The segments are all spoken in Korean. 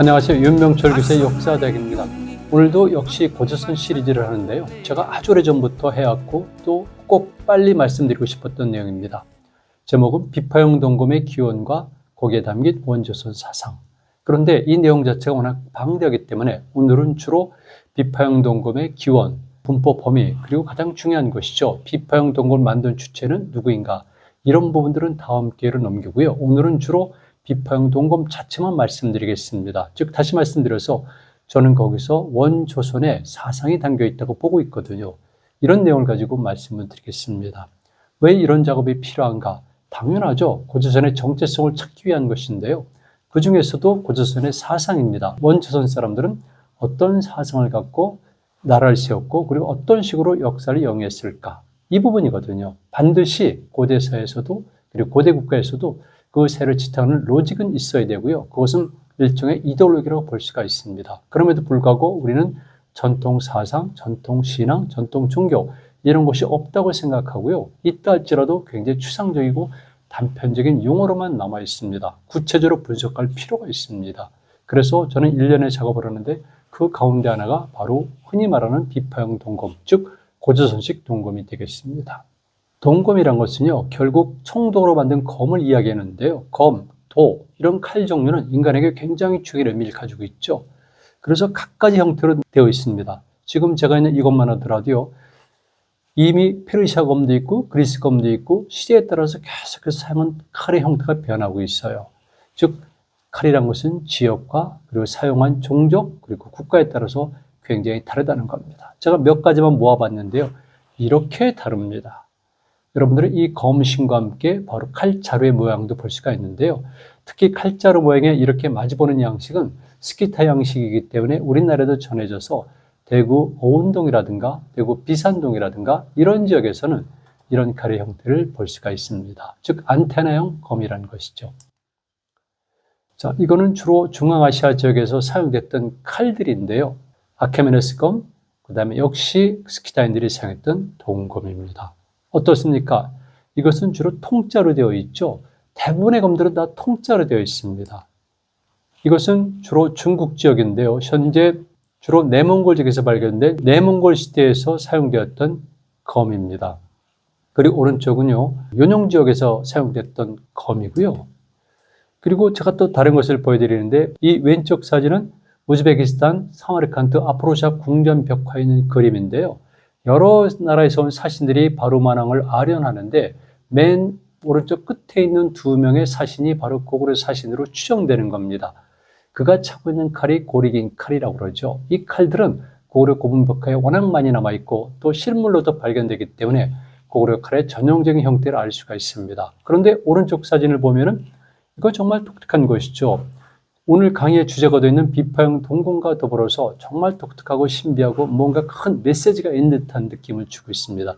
안녕하세요. 윤명철 교수의 역사대학입니다. 오늘도 역시 고조선 시리즈를 하는데요. 제가 아주 오래전부터 해왔고 또 꼭 빨리 말씀드리고 싶었던 내용입니다. 제목은 비파용 동검의 기원과 거기에 담긴 원조선 사상. 그런데 이 내용 자체가 워낙 방대하기 때문에 오늘은 주로 비파용 동검의 기원, 분포 범위, 그리고 가장 중요한 것이죠. 비파용 동검을 만든 주체는 누구인가? 이런 부분들은 다음 기회로 넘기고요. 오늘은 주로 비파용 동검 자체만 말씀드리겠습니다. 즉 다시 말씀드려서 저는 거기서 원조선의 사상이 담겨 있다고 보고 있거든요. 이런 내용을 가지고 말씀을 드리겠습니다. 왜 이런 작업이 필요한가? 당연하죠. 고조선의 정체성을 찾기 위한 것인데요. 그 중에서도 고조선의 사상입니다. 원조선 사람들은 어떤 사상을 갖고 나라를 세웠고 그리고 어떤 식으로 역사를 영위했을까? 이 부분이거든요. 반드시 고대사에서도 그리고 고대 국가에서도 그 세를 지탱하는 로직은 있어야 되고요. 그것은 일종의 이데올로기라고 볼 수가 있습니다. 그럼에도 불구하고 우리는 전통 사상, 전통 신앙, 전통 종교 이런 것이 없다고 생각하고요. 있다 할지라도 굉장히 추상적이고 단편적인 용어로만 남아 있습니다. 구체적으로 분석할 필요가 있습니다. 그래서 저는 일련의 작업을 하는데 그 가운데 하나가 바로 흔히 말하는 비파형 동검, 즉 고조선식 동검이 되겠습니다. 동검이란 것은요, 결국 청동으로 만든 검을 이야기하는데요. 검, 도, 이런 칼 종류는 인간에게 굉장히 중요한 의미를 가지고 있죠. 그래서 각가지 형태로 되어 있습니다. 지금 제가 있는 이것만 하더라도요, 이미 페르시아 검도 있고 그리스 검도 있고 시대에 따라서 계속해서 사용한 칼의 형태가 변하고 있어요. 즉 칼이란 것은 지역과 그리고 사용한 종족 그리고 국가에 따라서 굉장히 다르다는 겁니다. 제가 몇 가지만 모아봤는데요. 이렇게 다릅니다. 여러분들은 이 검신과 함께 바로 칼자루의 모양도 볼 수가 있는데요. 특히 칼자루 모양에 이렇게 마주보는 양식은 스키타 양식이기 때문에 우리나라에도 전해져서 대구 오운동이라든가 대구 비산동이라든가 이런 지역에서는 이런 칼의 형태를 볼 수가 있습니다. 즉 안테나형 검이라는 것이죠. 자, 이거는 주로 중앙아시아 지역에서 사용됐던 칼들인데요. 아케메네스 검, 그 다음에 역시 스키타인들이 사용했던 동검입니다. 어떻습니까? 이것은 주로 통짜로 되어 있죠. 대부분의 검들은 다 통짜로 되어 있습니다. 이것은 주로 중국 지역인데요. 현재 주로 내몽골 지역에서 발견된 내몽골 시대에서 사용되었던 검입니다. 그리고 오른쪽은요, 요령 지역에서 사용됐던 검이고요. 그리고 제가 또 다른 것을 보여드리는데 이 왼쪽 사진은 우즈베키스탄 사마르칸트 아프로샤 궁전 벽화에 있는 그림인데요. 여러 나라에서 온 사신들이 바루마낭을 아련하는데 맨 오른쪽 끝에 있는 두 명의 사신이 바로 고구려 사신으로 추정되는 겁니다. 그가 차고 있는 칼이 고리긴 칼이라고 그러죠. 이 칼들은 고구려 고분벽화에 워낙 많이 남아 있고 또 실물로도 발견되기 때문에 고구려 칼의 전형적인 형태를 알 수가 있습니다. 그런데 오른쪽 사진을 보면은 이거 정말 독특한 것이죠. 오늘 강의의 주제가 되어 있는 비파형 동공과 더불어서 정말 독특하고 신비하고 뭔가 큰 메시지가 있는 듯한 느낌을 주고 있습니다.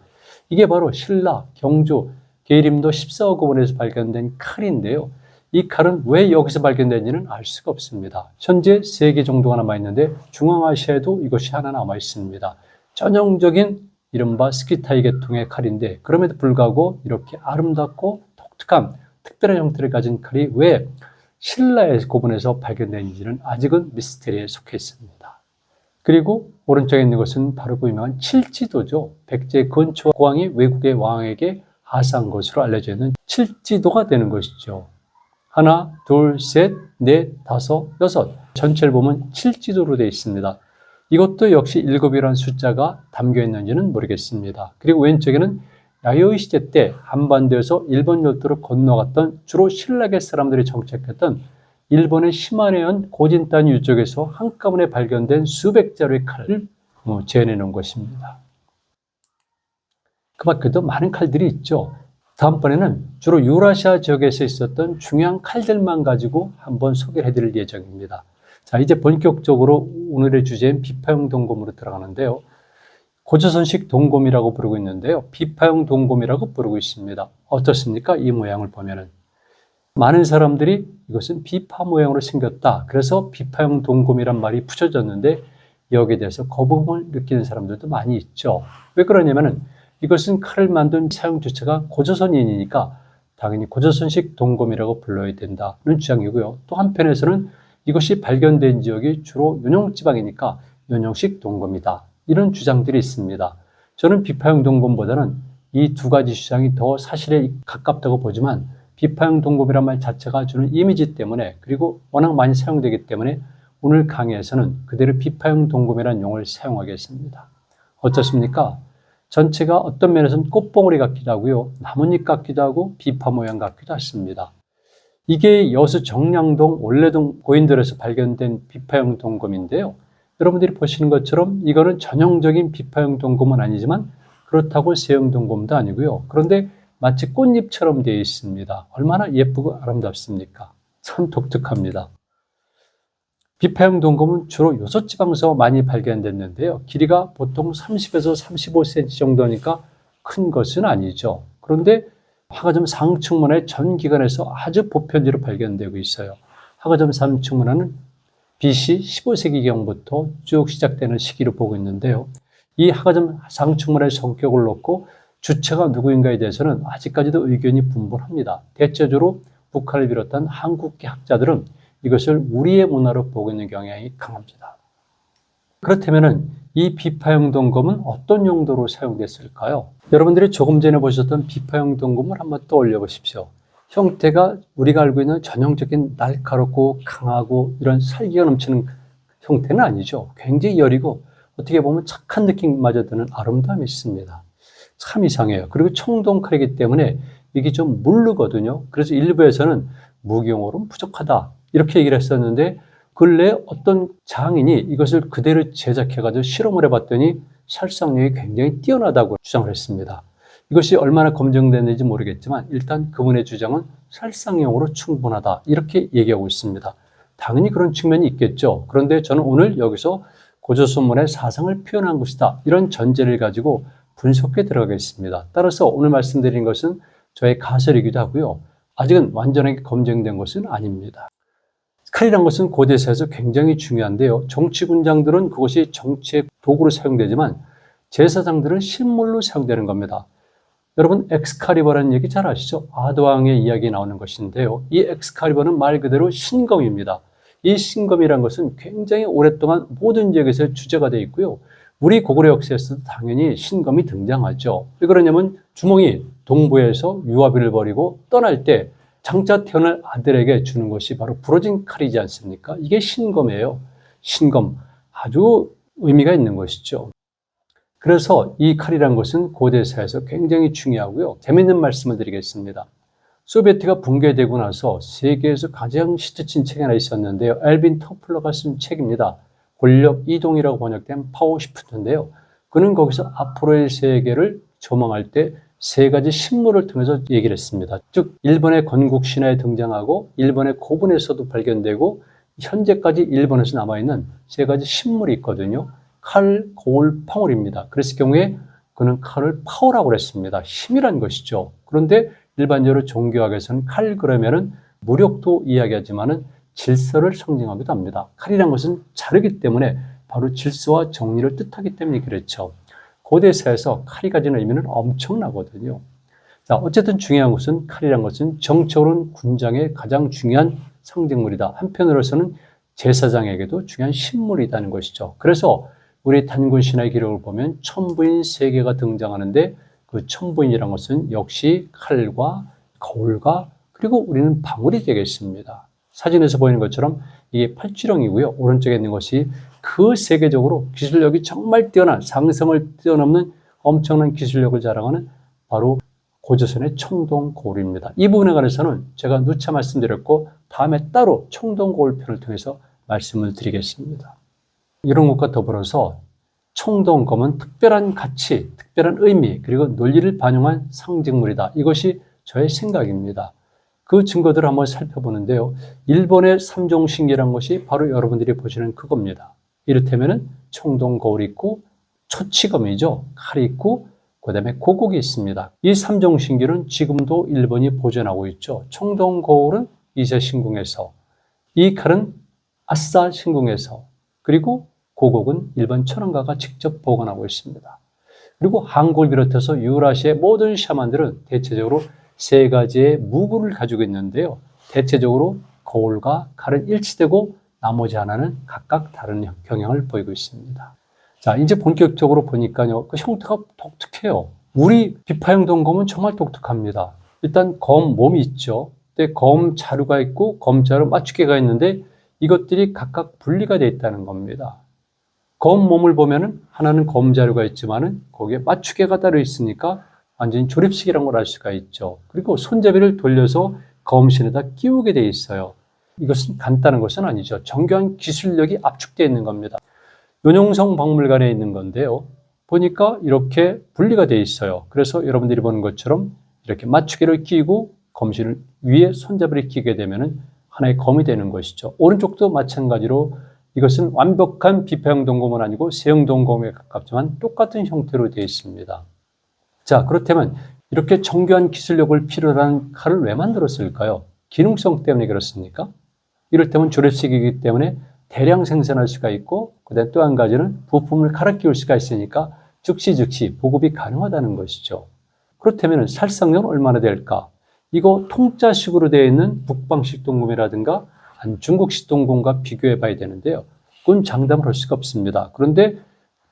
이게 바로 신라, 경주, 계림도 14억 원에서 발견된 칼인데요. 이 칼은 왜 여기서 발견된지는 알 수가 없습니다. 현재 3개 정도가 남아 있는데 중앙아시아에도 이것이 하나 남아 있습니다. 전형적인 이른바 스키타이 계통의 칼인데 그럼에도 불구하고 이렇게 아름답고 독특한 특별한 형태를 가진 칼이 왜 신라의 고분에서 발견된지는 아직은 미스테리에 속해 있습니다. 그리고 오른쪽에 있는 것은 바로 그 유명한 칠지도죠. 백제 근초 고왕이 외국의 왕에게 하사한 것으로 알려져 있는 칠지도가 되는 것이죠. 하나, 둘, 셋, 넷, 다섯, 여섯. 전체를 보면 칠지도로 되어 있습니다. 이것도 역시 일곱이라는 숫자가 담겨 있는지는 모르겠습니다. 그리고 왼쪽에는 야요이 시대 때 한반도에서 일본 열도로 건너갔던 주로 신라계 사람들이 정착했던 일본의 시마네현 고진단 유적에서 한꺼번에 발견된 수백 자루의 칼을 어, 재현해 놓은 것입니다. 그 밖에도 많은 칼들이 있죠. 다음번에는 주로 유라시아 지역에서 있었던 중요한 칼들만 가지고 한번 소개를 해드릴 예정입니다. 자, 이제 본격적으로 오늘의 주제인 비파형 동검으로 들어가는데요. 고조선식 동검이라고 부르고 있는데요. 비파형 동검이라고 부르고 있습니다. 어떻습니까? 이 모양을 보면은. 많은 사람들이 이것은 비파 모양으로 생겼다. 그래서 비파형 동검이란 말이 붙여졌는데 여기에 대해서 거부감을 느끼는 사람들도 많이 있죠. 왜 그러냐면은 이것은 칼을 만든 사용 주체가 고조선인이니까 당연히 고조선식 동검이라고 불러야 된다는 주장이고요. 또 한편에서는 이것이 발견된 지역이 주로 연용지방이니까 연용식 동검이다. 이런 주장들이 있습니다. 저는 비파형 동검보다는 이 두 가지 주장이 더 사실에 가깝다고 보지만 비파형 동검이란 말 자체가 주는 이미지 때문에 그리고 워낙 많이 사용되기 때문에 오늘 강의에서는 그대로 비파형 동검이라는 용어를 사용하겠습니다. 어떻습니까? 전체가 어떤 면에서는 꽃봉오리 같기도 하고요. 나뭇잎 같기도 하고 비파 모양 같기도 했습니다. 이게 여수 정량동 올레동 고인돌에서 발견된 비파형 동검인데요. 여러분들이 보시는 것처럼 이거는 전형적인 비파형 동검은 아니지만 그렇다고 세형 동검도 아니고요. 그런데 마치 꽃잎처럼 되어 있습니다. 얼마나 예쁘고 아름답습니까? 참 독특합니다. 비파형 동검은 주로 요소지방서 많이 발견됐는데요. 길이가 보통 30에서 35cm 정도니까 큰 것은 아니죠. 그런데 화가점 상층문화의 전 기관에서 아주 보편지로 발견되고 있어요. 화가점 상층문화는 BC 15세기경부터 쭉 시작되는 시기로 보고 있는데요. 이 화가점 상층문화의 성격을 놓고 주체가 누구인가에 대해서는 아직까지도 의견이 분분합니다. 대체적으로 북한을 비롯한 한국계 학자들은 이것을 우리의 문화로 보고 있는 경향이 강합니다. 그렇다면 이 비파형 동검은 어떤 용도로 사용됐을까요? 여러분들이 조금 전에 보셨던 비파형 동검을 한번 떠올려 보십시오. 형태가 우리가 알고 있는 전형적인 날카롭고 강하고 이런 살기가 넘치는 형태는 아니죠. 굉장히 여리고 어떻게 보면 착한 느낌마저 드는 아름다움이 있습니다. 참 이상해요. 그리고 청동 칼이기 때문에 이게 좀 물르거든요. 그래서 일부에서는 무기용어로는 부족하다. 이렇게 얘기를 했었는데 근래 어떤 장인이 이것을 그대로 제작해가지고 실험을 해봤더니 살상력이 굉장히 뛰어나다고 주장을 했습니다. 이것이 얼마나 검증됐는지 모르겠지만 일단 그분의 주장은 살상용으로 충분하다 이렇게 얘기하고 있습니다. 당연히 그런 측면이 있겠죠. 그런데 저는 오늘 여기서 고조선문의 사상을 표현한 것이다 이런 전제를 가지고 분석해 들어가겠습니다. 따라서 오늘 말씀드린 것은 저의 가설이기도 하고요. 아직은 완전하게 검증된 것은 아닙니다. 칼이란 것은 고대사에서 굉장히 중요한데요. 정치군장들은 그것이 정치의 도구로 사용되지만 제사장들은 신물로 사용되는 겁니다. 여러분 엑스카리버라는 얘기 잘 아시죠? 아도왕의 이야기 나오는 것인데요. 이 엑스카리버는 말 그대로 신검입니다. 이 신검이란 것은 굉장히 오랫동안 모든 지역에서 주제가 되어 있고요. 우리 고구려 역사에서도 당연히 신검이 등장하죠. 왜 그러냐면 주몽이 동부에서 유아비를 버리고 떠날 때 장차 태어날 아들에게 주는 것이 바로 부러진 칼이지 않습니까? 이게 신검이에요. 신검. 아주 의미가 있는 것이죠. 그래서 이 칼이란 것은 고대사에서 굉장히 중요하고요. 재밌는 말씀을 드리겠습니다. 소비에트가 붕괴되고 나서 세계에서 가장 시트친 책이 하나 있었는데요. 엘빈 터플러가 쓴 책입니다. 권력 이동이라고 번역된 파워 시프트인데요. 그는 거기서 앞으로의 세계를 조망할 때 세 가지 신물을 통해서 얘기를 했습니다. 즉 일본의 건국 신화에 등장하고 일본의 고분에서도 발견되고 현재까지 일본에서 남아있는 세 가지 신물이 있거든요. 칼, 고울, 파울입니다. 그랬을 경우에 그는 칼을 파워라고 그랬습니다. 힘이란 것이죠. 그런데 일반적으로 종교학에서는 칼 그러면은 무력도 이야기하지만은 질서를 상징하기도 합니다. 칼이란 것은 자르기 때문에 바로 질서와 정리를 뜻하기 때문에 그렇죠. 고대사에서 칼이 가지는 의미는 엄청나거든요. 자, 어쨌든 중요한 것은 칼이란 것은 정적으로는 군장의 가장 중요한 상징물이다. 한편으로서는 제사장에게도 중요한 신물이라는 것이죠. 그래서 우리 단군 신화의 기록을 보면 천부인 세 개가 등장하는데 그 천부인이란 것은 역시 칼과 거울과 그리고 우리는 방울이 되겠습니다. 사진에서 보이는 것처럼 이게 팔찌령이고요. 오른쪽에 있는 것이 그 세계적으로 기술력이 정말 뛰어난 상성을 뛰어넘는 엄청난 기술력을 자랑하는 바로 고조선의 청동고울입니다. 이 부분에 관해서는 제가 누차 말씀드렸고 다음에 따로 청동고울편을 통해서 말씀을 드리겠습니다. 이런 것과 더불어서 청동검은 특별한 가치, 특별한 의미, 그리고 논리를 반영한 상징물이다. 이것이 저의 생각입니다. 그 증거들을 한번 살펴보는데요. 일본의 삼종신기란 것이 바로 여러분들이 보시는 그겁니다. 이를테면 청동 거울이 있고 초치검이죠. 칼이 있고 그 다음에 고국이 있습니다. 이 삼종신기는 지금도 일본이 보존하고 있죠. 청동 거울은 이제 신궁에서 이 칼은 아싸 신궁에서 그리고 고국은 일본 천황가가 직접 보관하고 있습니다. 그리고 한국을 비롯해서 유라시아의 모든 샤만들은 대체적으로 세 가지의 무구를 가지고 있는데요. 대체적으로 거울과 칼은 일치되고 나머지 하나는 각각 다른 경향을 보이고 있습니다. 자, 이제 본격적으로 보니까요. 그 형태가 독특해요. 우리 비파형 동검은 정말 독특합니다. 일단 검 몸이 있죠. 근데 검 자루가 있고 검 자루 맞추개가 있는데 이것들이 각각 분리가 되어 있다는 겁니다. 검 몸을 보면은 하나는 검 자루가 있지만은 거기에 맞추개가 따로 있으니까 완전히 조립식이라는 걸 알 수가 있죠. 그리고 손잡이를 돌려서 검신에다 끼우게 돼 있어요. 이것은 간단한 것은 아니죠. 정교한 기술력이 압축되어 있는 겁니다. 윤용성 박물관에 있는 건데요. 보니까 이렇게 분리가 되어 있어요. 그래서 여러분들이 보는 것처럼 이렇게 맞추개를 끼고 검신을 위에 손잡이를 끼게 되면 하나의 검이 되는 것이죠. 오른쪽도 마찬가지로 이것은 완벽한 비파형 동검은 아니고 세형 동검에 가깝지만 똑같은 형태로 되어 있습니다. 자, 그렇다면 이렇게 정교한 기술력을 필요로 하는 칼을 왜 만들었을까요? 기능성 때문에 그렇습니까? 이를테면 조립식이기 때문에 대량 생산할 수가 있고 그다음 또 한 가지는 부품을 갈아 끼울 수가 있으니까 즉시 즉시 보급이 가능하다는 것이죠. 그렇다면 살상력은 얼마나 될까? 이거 통짜식으로 되어 있는 북방식 동검이라든가 중국 식 동검과 비교해 봐야 되는데요. 그건 장담을 할 수가 없습니다. 그런데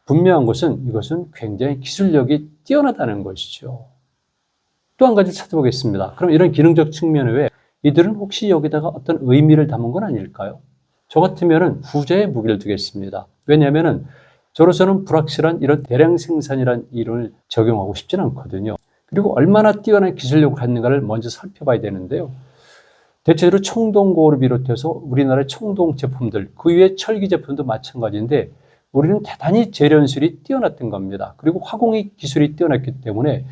분명한 것은 이것은 굉장히 기술력이 뛰어나다는 것이죠. 또 한 가지 찾아보겠습니다. 그럼 이런 기능적 측면 외에 이들은 혹시 여기다가 어떤 의미를 담은 건 아닐까요? 저 같으면은 후자의 무기를 두겠습니다. 왜냐하면은 저로서는 불확실한 이런 대량 생산이란 이론을 적용하고 싶지는 않거든요. 그리고 얼마나 뛰어난 기술력을 갖는가를 먼저 살펴봐야 되는데요. 대체로 청동고를 비롯해서 우리나라의 청동 제품들, 그 위에 철기 제품도 마찬가지인데 우리는 대단히 재련술이 뛰어났던 겁니다. 그리고 화공의 기술이 뛰어났기 때문에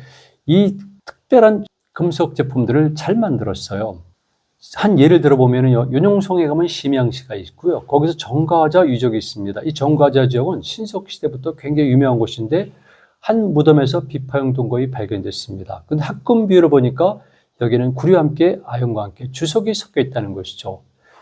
이 특별한 금속 제품들을 잘 만들었어요. 한 예를 들어보면요. 윤용성에 가면 심양시가 있고요. 거기서 정가자 유적이 있습니다. 이 정가자 지역은 신석시대부터 굉장히 유명한 곳인데 한 무덤에서 비파형 동거이 발견됐습니다. 근데 학금 비율을 보니까 여기는 구리와 함께 아연과 함께 주석이 섞여 있다는 것이죠.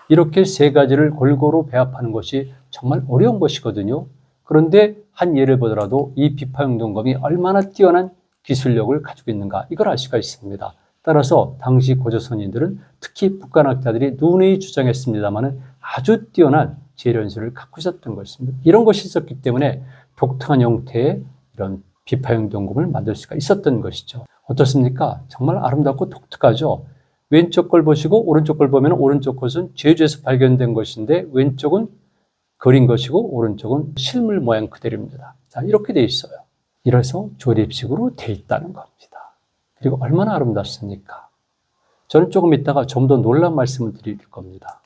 이렇게 세 가지를 골고루 배합하는 것이 정말 어려운 것이거든요. 그런데 한 예를 보더라도 이 비파형 동검이 얼마나 뛰어난 기술력을 가지고 있는가 이걸 알 수가 있습니다. 따라서 당시 고조선인들은 특히 북한학자들이 누누이 주장했습니다마는 아주 뛰어난 재련술을 갖고 있었던 것입니다. 이런 것이 있었기 때문에 독특한 형태의 이런 비파형 동검을 만들 수가 있었던 것이죠. 어떻습니까? 정말 아름답고 독특하죠. 왼쪽 걸 보시고 오른쪽 걸 보면 오른쪽 것은 제주에서 발견된 것인데 왼쪽은 그린 것이고 오른쪽은 실물 모양 그대로입니다. 자, 이렇게 돼 있어요. 이래서 조립식으로 돼 있다는 겁니다. 그리고 얼마나 아름답습니까? 저는 조금 이따가 좀 더 놀란 말씀을 드릴 겁니다.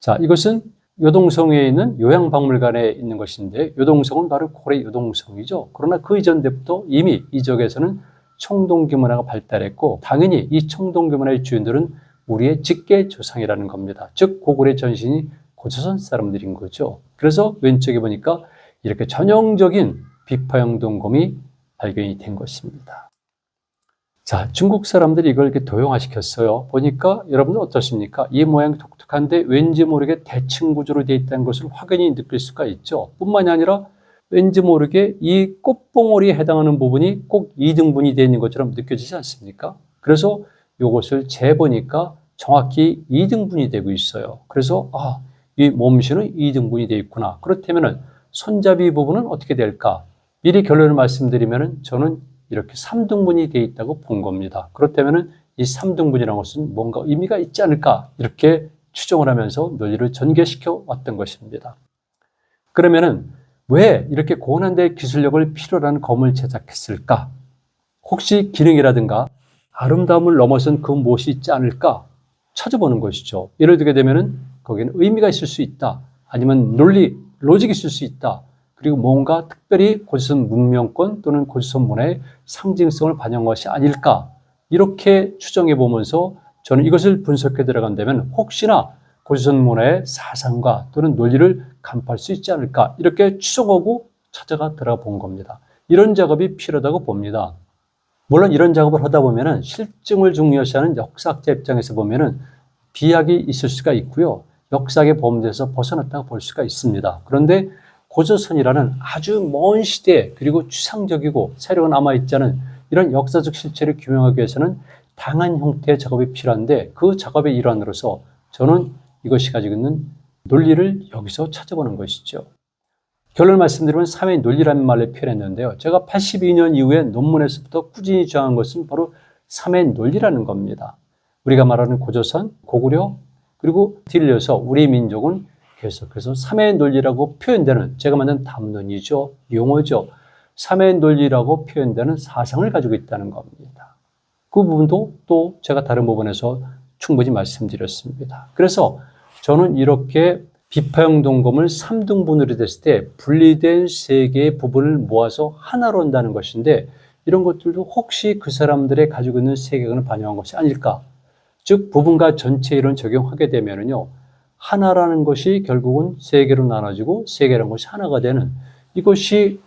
자, 이것은 요동성에 있는 요양박물관에 있는 것인데 요동성은 바로 고래 요동성이죠. 그러나 그 이전 때부터 이미 이 지역에서는 청동기 문화가 발달했고 당연히 이 청동기 문화의 주인들은 우리의 직계 조상이라는 겁니다. 즉 고구려 전신이 고조선 사람들인 거죠. 그래서 왼쪽에 보니까 이렇게 전형적인 비파형 동검이 발견이 된 것입니다. 자, 중국 사람들이 이걸 이렇게 도용화시켰어요. 보니까 여러분들 어떻습니까? 이 모양이 독특한데 왠지 모르게 대칭 구조로 되어 있다는 것을 확연히 느낄 수가 있죠. 뿐만이 아니라 왠지 모르게 이 꽃봉오리에 해당하는 부분이 꼭 2등분이 되어 있는 것처럼 느껴지지 않습니까? 그래서 이것을 재보니까 정확히 2등분이 되고 있어요. 그래서 아, 이 몸신은 2등분이 되어 있구나. 그렇다면 손잡이 부분은 어떻게 될까? 미리 결론을 말씀드리면 저는 이렇게 3등분이 되어 있다고 본 겁니다. 그렇다면 이 3등분이라는 것은 뭔가 의미가 있지 않을까? 이렇게 추정을 하면서 논리를 전개시켜 왔던 것입니다. 그러면은 왜 이렇게 고난의 기술력을 필요로 하는 검을 제작했을까? 혹시 기능이라든가 아름다움을 넘어선 그 무엇이 있지 않을까? 찾아보는 것이죠. 예를 들게 되면은 거기는 의미가 있을 수 있다. 아니면 논리, 로직이 있을 수 있다. 그리고 뭔가 특별히 고조선 문명권 또는 고조선 문화의 상징성을 반영한 것이 아닐까. 이렇게 추정해 보면서 저는 이것을 분석해 들어간다면 혹시나 고조선 문화의 사상과 또는 논리를 간파할 수 있지 않을까. 이렇게 추정하고 찾아가 들어가 본 겁니다. 이런 작업이 필요하다고 봅니다. 물론 이런 작업을 하다 보면은 실증을 중요시하는 역사학자 입장에서 보면은 비약이 있을 수가 있고요. 역사의 범죄에서 벗어났다고 볼 수가 있습니다. 그런데 고조선이라는 아주 먼 시대 그리고 추상적이고 새로 남아있지 않은 이런 역사적 실체를 규명하기 위해서는 다양한 형태의 작업이 필요한데 그 작업의 일환으로서 저는 이것이 가지고 있는 논리를 여기서 찾아보는 것이죠. 결론 말씀드리면 사회의 논리라는 말로 표현했는데요. 제가 82년 이후에 논문에서부터 꾸준히 주장한 것은 바로 사회의 논리라는 겁니다. 우리가 말하는 고조선, 고구려, 그리고 뒤이어서 우리 민족은 계속해서 삼의 논리라고 표현되는 제가 만든 담론이죠. 용어죠. 삼의 논리라고 표현되는 사상을 가지고 있다는 겁니다. 그 부분도 또 제가 다른 부분에서 충분히 말씀드렸습니다. 그래서 저는 이렇게 비파형 동검을 3등분으로 됐을 때 분리된 세 개의 부분을 모아서 하나로 한다는 것인데 이런 것들도 혹시 그 사람들의 가지고 있는 세계관을 반영한 것이 아닐까? 즉 부분과 전체 이론 적용하게 되면은요 하나라는 것이 결국은 세 개로 나눠지고 세 개라는 것이 하나가 되는 이것이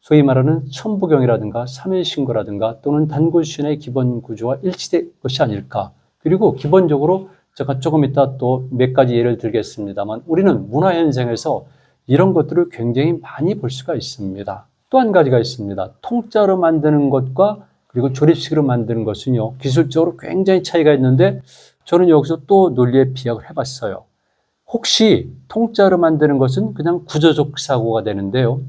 소위 말하는 천부경이라든가 삼일신고라든가 또는 단구신의 기본 구조와 일치된 것이 아닐까. 그리고 기본적으로 제가 조금 이따 또 몇 가지 예를 들겠습니다만 우리는 문화 현상에서 이런 것들을 굉장히 많이 볼 수가 있습니다. 또 한 가지가 있습니다. 통짜로 만드는 것과 그리고 조립식으로 만드는 것은요, 기술적으로 굉장히 차이가 있는데 저는 여기서 또 논리의 비약을 해봤어요. 혹시 통짜로 만드는 것은 그냥 구조적 사고가 되는데요.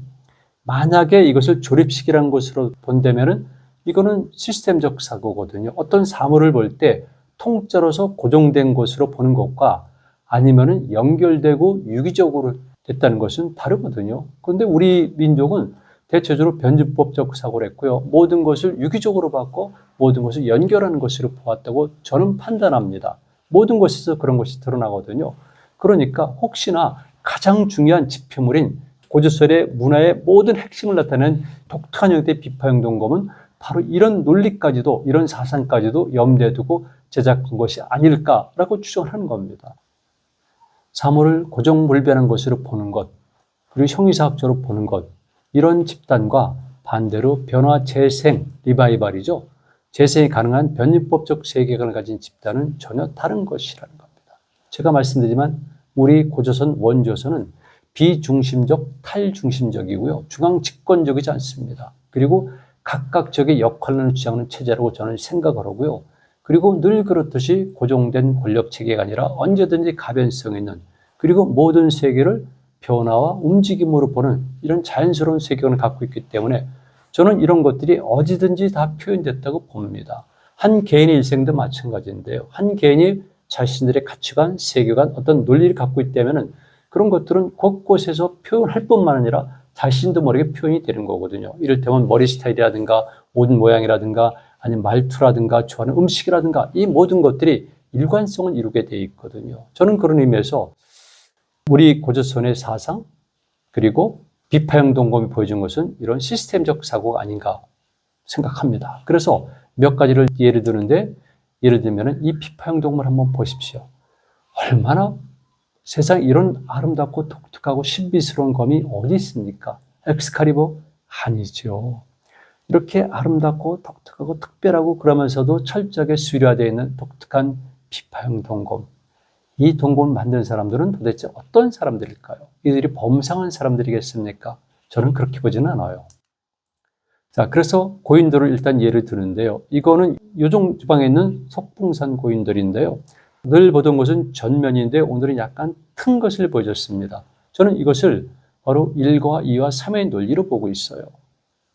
만약에 이것을 조립식이라는 것으로 본다면은 이거는 시스템적 사고거든요. 어떤 사물을 볼 때 통짜로서 고정된 것으로 보는 것과 아니면은 연결되고 유기적으로 됐다는 것은 다르거든요. 그런데 우리 민족은 대체적으로 변주법적 사고를 했고요. 모든 것을 유기적으로 봤고 모든 것을 연결하는 것으로 보았다고 저는 판단합니다. 모든 것에서 그런 것이 드러나거든요. 그러니까 혹시나 가장 중요한 지표물인 고조설의 문화의 모든 핵심을 나타내는 독특한 형태의 비파형 동검은 바로 이런 논리까지도 이런 사상까지도 염두에 두고 제작한 것이 아닐까라고 추정을 하는 겁니다. 사물을 고정불변한 것으로 보는 것, 그리고 형이사학적으로 보는 것, 이런 집단과 반대로 변화 재생, 리바이발이죠. 재생이 가능한 변이법적 세계관을 가진 집단은 전혀 다른 것이라는 겁니다. 제가 말씀드리지만 우리 고조선 원조선은 비중심적, 탈중심적이고요. 중앙 집권적이지 않습니다. 그리고 각각 적의 역할을 주장하는 체제라고 저는 생각을 하고요. 그리고 늘 그렇듯이 고정된 권력 체계가 아니라 언제든지 가변성 있는 그리고 모든 세계를 변화와 움직임으로 보는 이런 자연스러운 세계관을 갖고 있기 때문에 저는 이런 것들이 어디든지 다 표현됐다고 봅니다. 한 개인의 일생도 마찬가지인데요. 한 개인이 자신들의 가치관, 세계관, 어떤 논리를 갖고 있다면 그런 것들은 곳곳에서 표현할 뿐만 아니라 자신도 모르게 표현이 되는 거거든요. 이를테면 머리 스타일이라든가 옷 모양이라든가 아니면 말투라든가 좋아하는 음식이라든가 이 모든 것들이 일관성을 이루게 돼 있거든요. 저는 그런 의미에서 우리 고조선의 사상 그리고 비파형 동검이 보여준 것은 이런 시스템적 사고가 아닌가 생각합니다. 그래서 몇 가지를 예를 드는데 예를 들면 이 비파형 동검을 한번 보십시오. 얼마나 세상 이런 아름답고 독특하고 신비스러운 검이 어디 있습니까? 엑스카리버 아니죠. 이렇게 아름답고 독특하고 특별하고 그러면서도 철저하게 수료되어 있는 독특한 비파형 동검. 이 동공을 만든 사람들은 도대체 어떤 사람들일까요? 이들이 범상한 사람들이겠습니까? 저는 그렇게 보지는 않아요. 자, 그래서 고인들을 일단 예를 드는데요. 이거는 요종 지방에 있는 속풍산 고인들인데요. 늘 보던 것은 전면인데 오늘은 약간 튼 것을 보여줬습니다. 저는 이것을 바로 1과 2와 3의 논리로 보고 있어요.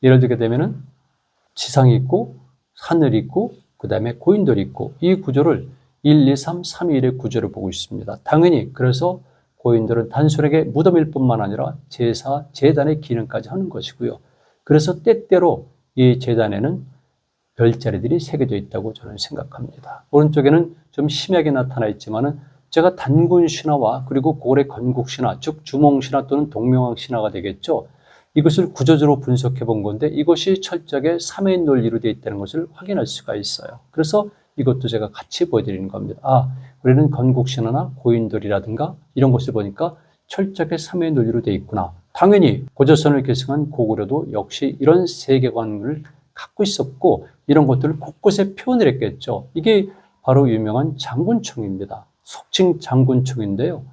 예를 들게 되면은 지상이 있고 하늘이 있고 그 다음에 고인들이 있고 이 구조를 1, 2, 3, 3, 1의 구조를 보고 있습니다. 당연히 그래서 고인들은 단순하게 무덤일 뿐만 아니라 제사, 재단의 기능까지 하는 것이고요. 그래서 때때로 이 재단에는 별자리들이 새겨져 있다고 저는 생각합니다. 오른쪽에는 좀 심하게 나타나 있지만은 제가 단군 신화와 그리고 고래 건국 신화, 즉 주몽 신화 또는 동명왕 신화가 되겠죠. 이것을 구조적으로 분석해 본 건데 이것이 철저하게 삼의 논리로 되어 있다는 것을 확인할 수가 있어요. 그래서 이것도 제가 같이 보여드리는 겁니다. 아, 우리는 건국신화나 고인돌이라든가 이런 것을 보니까 철저하게 삼의 논리로 되어 있구나. 당연히 고조선을 계승한 고구려도 역시 이런 세계관을 갖고 있었고 이런 것들을 곳곳에 표현을 했겠죠. 이게 바로 유명한 장군총입니다. 속칭 장군총인데요.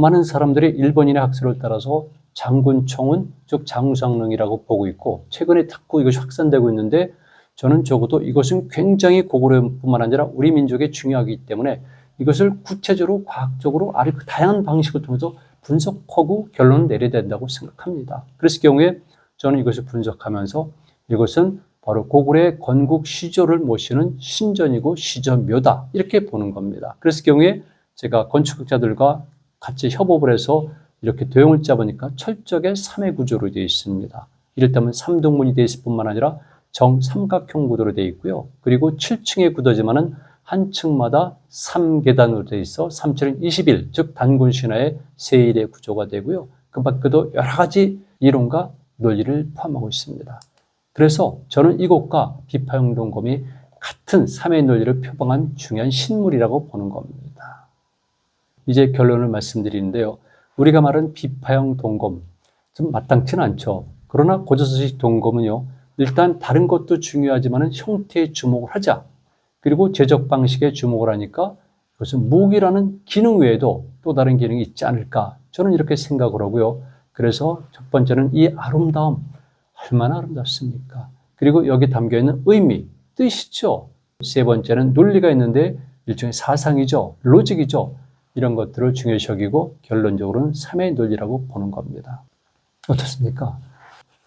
많은 사람들이 일본인의 학설을 따라서 장군총은 즉 장상릉이라고 보고 있고 최근에 자꾸 이것이 확산되고 있는데 저는 적어도 이것은 굉장히 고구려뿐만 아니라 우리 민족에 중요하기 때문에 이것을 구체적으로 과학적으로 아주 그 다양한 방식을 통해서 분석하고 결론을 내려야 된다고 생각합니다. 그랬을 경우에 저는 이것을 분석하면서 이것은 바로 고구려의 건국 시조를 모시는 신전이고 시전묘다 이렇게 보는 겁니다. 그랬을 경우에 제가 건축학자들과 같이 협업을 해서 이렇게 도형을 짜보니까 철저하게 삼의 구조로 되어 있습니다. 이를테면 삼동문이 되어 있을 뿐만 아니라 정삼각형 구도로 되어 있고요. 그리고 7층의 구도지만은 한 층마다 3계단으로 되어 있어 3층은 21, 즉 단군 신화의 세일의 구조가 되고요. 그 밖에도 여러 가지 이론과 논리를 포함하고 있습니다. 그래서 저는 이곳과 비파형 동검이 같은 삼의 논리를 표방한 중요한 신물이라고 보는 겁니다. 이제 결론을 말씀드리는데요. 우리가 말한 비파형 동검 좀 마땅치는 않죠. 그러나 고조서식 동검은요. 일단 다른 것도 중요하지만 형태에 주목을 하자. 그리고 제작 방식에 주목을 하니까 그것은 무기라는 기능 외에도 또 다른 기능이 있지 않을까. 저는 이렇게 생각을 하고요. 그래서 첫 번째는 이 아름다움. 얼마나 아름답습니까? 그리고 여기 담겨 있는 의미, 뜻이죠. 세 번째는 논리가 있는데 일종의 사상이죠. 로직이죠. 이런 것들을 중요시 여기고 결론적으로는 삼의 논리라고 보는 겁니다. 어떻습니까?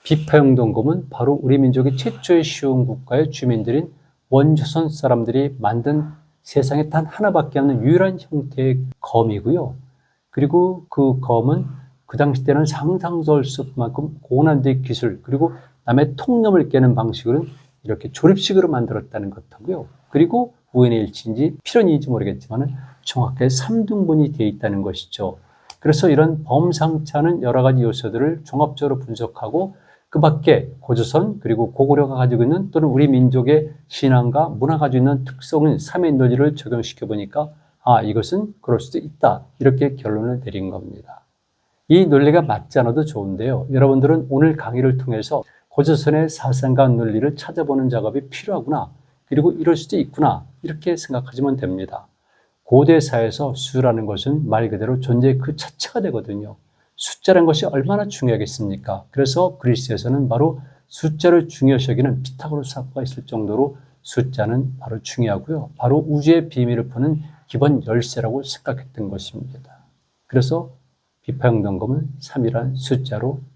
비파형 동검은 바로 우리 민족의 최초의 시온 국가의 주민들인 원조선 사람들이 만든 세상에 단 하나밖에 없는 유일한 형태의 검이고요. 그리고 그 검은 그 당시 때는 상상도 할수 없을 만큼 고난도의 기술 그리고 남의 통념을 깨는 방식으로 이렇게 조립식으로 만들었다는 것하고요. 그리고 우연의 일치인지 필연인지 모르겠지만 정확하게 3등분이 되어 있다는 것이죠. 그래서 이런 않은 여러 가지 요소들을 종합적으로 분석하고 그 밖에 고조선 그리고 고구려가 가지고 있는 또는 우리 민족의 신앙과 문화가 가지고 있는 특성인 삼의 논리를 적용시켜 보니까 아 이것은 그럴 수도 있다 이렇게 결론을 내린 겁니다. 이 논리가 맞지 않아도 좋은데요. 여러분들은 오늘 강의를 통해서 고조선의 사상과 논리를 찾아보는 작업이 필요하구나. 그리고 이럴 수도 있구나. 이렇게 생각하시면 됩니다. 고대사에서 수라는 것은 말 그대로 존재의 그 자체가 되거든요. 숫자라는 것이 얼마나 중요하겠습니까? 그래서 그리스에서는 바로 숫자를 중요시 여기는 피타고라스 학파가 있을 정도로 숫자는 바로 중요하고요. 바로 우주의 비밀을 푸는 기본 열쇠라고 생각했던 것입니다. 그래서 비파형 동검은 3이라는 숫자로